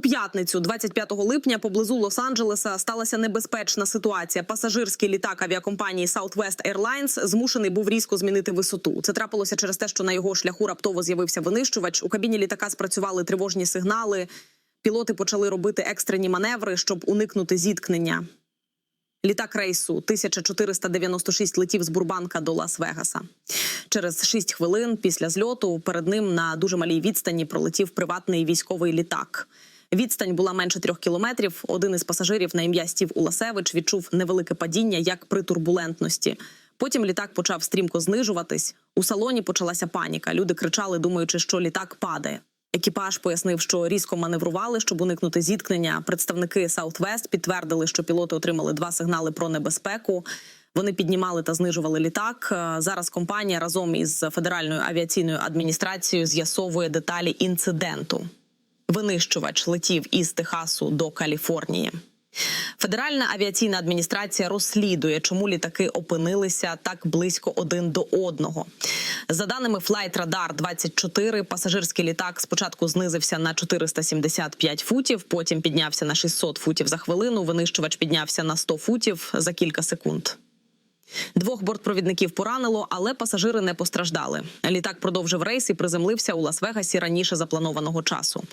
У п'ятницю, 25 липня, поблизу Лос-Анджелеса сталася небезпечна ситуація. Пасажирський літак авіакомпанії Southwest Airlines змушений був різко змінити висоту. Це трапилося через те, що на його шляху раптово з'явився винищувач. У кабіні літака спрацювали тривожні сигнали. Пілоти почали робити екстрені маневри, щоб уникнути зіткнення. Літак рейсу 1496 летів з Бурбанка до Лас-Вегаса. Через 6 хвилин після зльоту перед ним на дуже малій відстані пролетів приватний військовий літак. Відстань була менше трьох кілометрів. Один із пасажирів на ім'я Стів Уласевич відчув невелике падіння як при турбулентності. Потім літак почав стрімко знижуватись. У салоні почалася паніка. Люди кричали, думаючи, що літак падає. Екіпаж пояснив, що різко маневрували, щоб уникнути зіткнення. Представники Southwest підтвердили, що пілоти отримали два сигнали про небезпеку. Вони піднімали та знижували літак. Е, Зараз компанія разом із федеральною авіаційною адміністрацією з'ясовує деталі інциденту. Винищувач летів із Техасу до Каліфорнії. Федеральна авіаційна адміністрація розслідує, чому літаки опинилися так близько один до одного. За даними Flight Radar 24, пасажирський літак спочатку знизився на 475 футів, потім піднявся на 600 футів за хвилину. Винищувач піднявся на 100 футів за кілька секунд. Двох бортпровідників поранило, але пасажири не постраждали. Літак продовжив рейс і приземлився у Лас-Вегасі раніше запланованого часу.